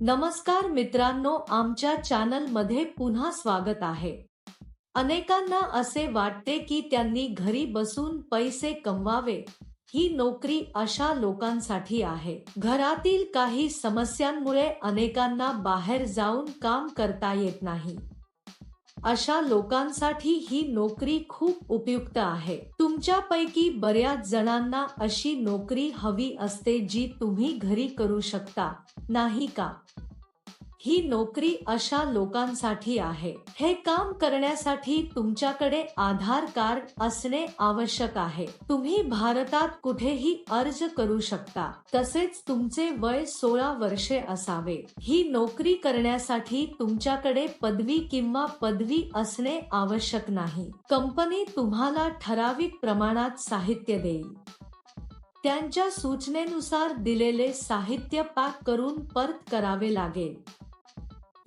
नमस्कार मित्रांनो आमच्या चॅनलमध्ये पुन्हा स्वागत आहे. अनेकांना असे वाटते की त्यांनी घरी बसून पैसे कमवावे ही नोकरी अशा लोकांसाठी आहे. घरातील काही समस्यांमुळे अनेकांना बाहेर जाऊन काम करता येत नाही. अशा लोकांसाठी ही नोकरी खूप उपयुक्त आहे. तुमच्यापैकी बऱ्याच जणांना अशी नोकरी हवी असते जी तुम्ही घरी करू शकता. नाही का? ही नोकरी अशा लोकांसाठी आहे. हे काम करण्यासाठी तुमच्याकडे आधार कार्ड असणे आवश्यक आहे. तुम्ही भारतात कुठेही अर्ज करू शकता. तसेच तुमचे वय सोळा वर्षे असावे. ही नोकरी करण्यासाठी तुमच्याकडे पदवी किंवा पदवी असणे आवश्यक नाही. कंपनी तुम्हाला ठराविक प्रमाणात साहित्य देईल. त्यांच्या सूचनेनुसार दिलेले साहित्य पॅक करून परत करावे लागेल.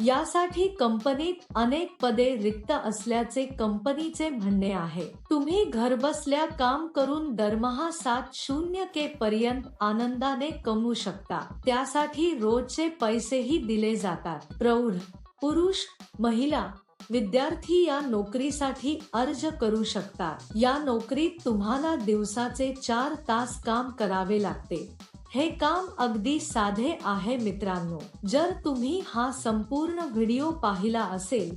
यासाठी कंपनीत अनेक पदे रिक्त असल्याचे कंपनीचे म्हणणे आहे. तुम्ही घरबसल्या काम करून दरमहा सात शून्य के पर्यंत आनंदाने कमवू शकता. त्यासाठी रोजचे पैसेही दिले जातात. प्रौढ पुरुष महिला विद्यार्थी या नोकरीसाठी अर्ज करू शकतात या नोकरीत तुम्हाला दिवसाचे चार तास काम करावे लागते. हे काम अगदी साधे आहे मित्रांनो. जर तुम्ही हा संपूर्ण व्हिडिओ पाहिला असेल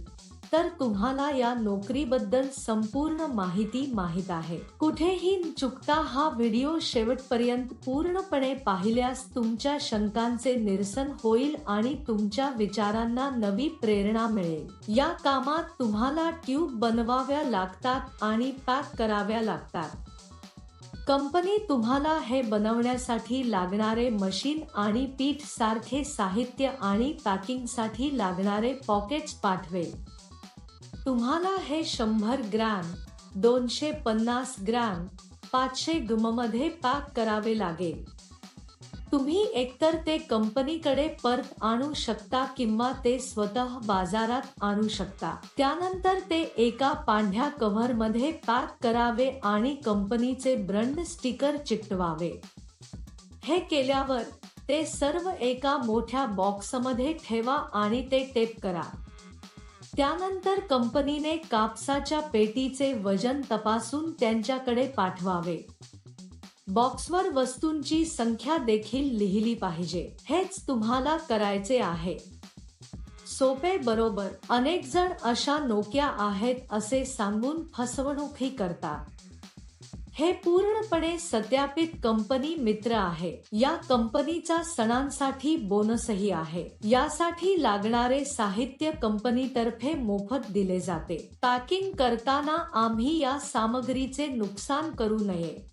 तर तुम्हाला या नोकरीबद्दल संपूर्ण माहिती माहीत आहे. कुठेही चुकता हा व्हिडिओ शेवटपर्यंत पूर्णपणे पाहिल्यास तुमच्या शंकांचे निरसन होईल आणि तुमच्या विचारांना नवी प्रेरणा मिळेल. या कामात तुम्हाला ट्यूब बनवाव्या लागतात आणि पॅक कराव्या लागतात. कंपनी तुम्हाला हे बनवण्यासाठी लागणारे मशीन आणि पीठ सारखे साहित्य आणि पॅकिंगसाठी लागणारे पॉकेट्स पाठवेल. तुम्हाला हे शंभर ग्रॅम दोनशे पन्नास ग्रॅम पाचशे मध्ये पॅक करावे लागेल. तुम्ही एकतर ते कंपनीकडे परत आणू शकता किंवा ते स्वतः बाजारात आणू शकता. त्यानंतर ते एका पांढऱ्या कव्हरमध्ये पॅक करावे आणि कंपनीचे ब्रँड स्टिकर चिकटवावे. हे केल्यावर ते सर्व एका मोठ्या बॉक्समध्ये ठेवा आणि ते टेप करा. त्यानंतर कंपनीने कापसाच्या पेटीचे वजन तपासून त्यांच्याकडे पाठवावे. बॉक्सवर वस्तूंची संख्या देखील लिहिली पाहिजे. हेच तुम्हाला करायचे आहे. सोपे बरोबर अनेक जण अशा नोक्या आहेत असे सांगून फसवणूकही करतात. हे पूर्णपणे सत्यापित कंपनी मित्र आहे. या कंपनीचा सणांसाठी बोनसही आहे. यासाठी लागणारे साहित्य कंपनीतर्फे मोफत दिले जाते. पॅकिंग करताना आम्ही या सामग्रीचे नुकसान करू नये.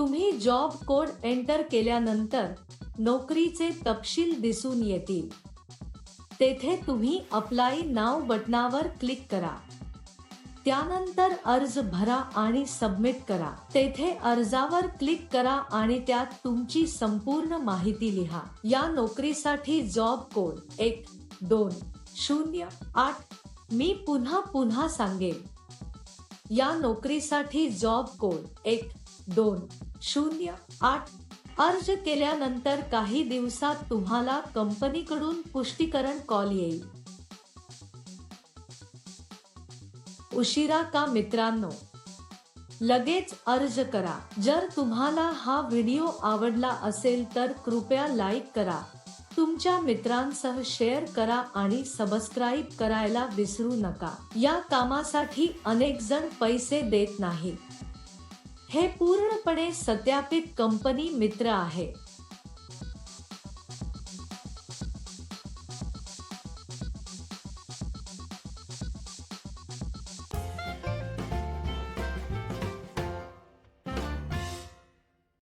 तुम्ही जॉब कोड एंटर केल्यानंतर नोकरीचे तपशील दिसून येतील. तेथे तुम्ही अप्लाय नाव बटनावर क्लिक करा. त्यानंतर अर्ज भरा आणि सबमिट करा. तेथे अर्जावर क्लिक करा आणि त्यात तुमची संपूर्ण माहिती लिहा. या नोकरीसाठी जॉब कोड एक दोन शून्य आठ. मी पुन्हा पुन्हा सांगेन. या नोकरीसाठी जॉब कोड एक दोन शून्य आठ. अर्ज केल्यानंतर काही दिवसात तुम्हाला कंपनीकडून पुष्टीकरण कॉल येईल. उशिरा का मित्रांनो? लगेच अर्ज करा. जर तुम्हाला हा व्हिडिओ आवडला असेल तर कृपया लाईक करा. तुमच्या मित्रांसह शेअर करा आणि सबस्क्राईब करायला विसरू नका. या कामासाठी अनेक जण पैसे देत नाहीत. हे पूर्णपणे सत्यापित कंपनी मित्र आहे.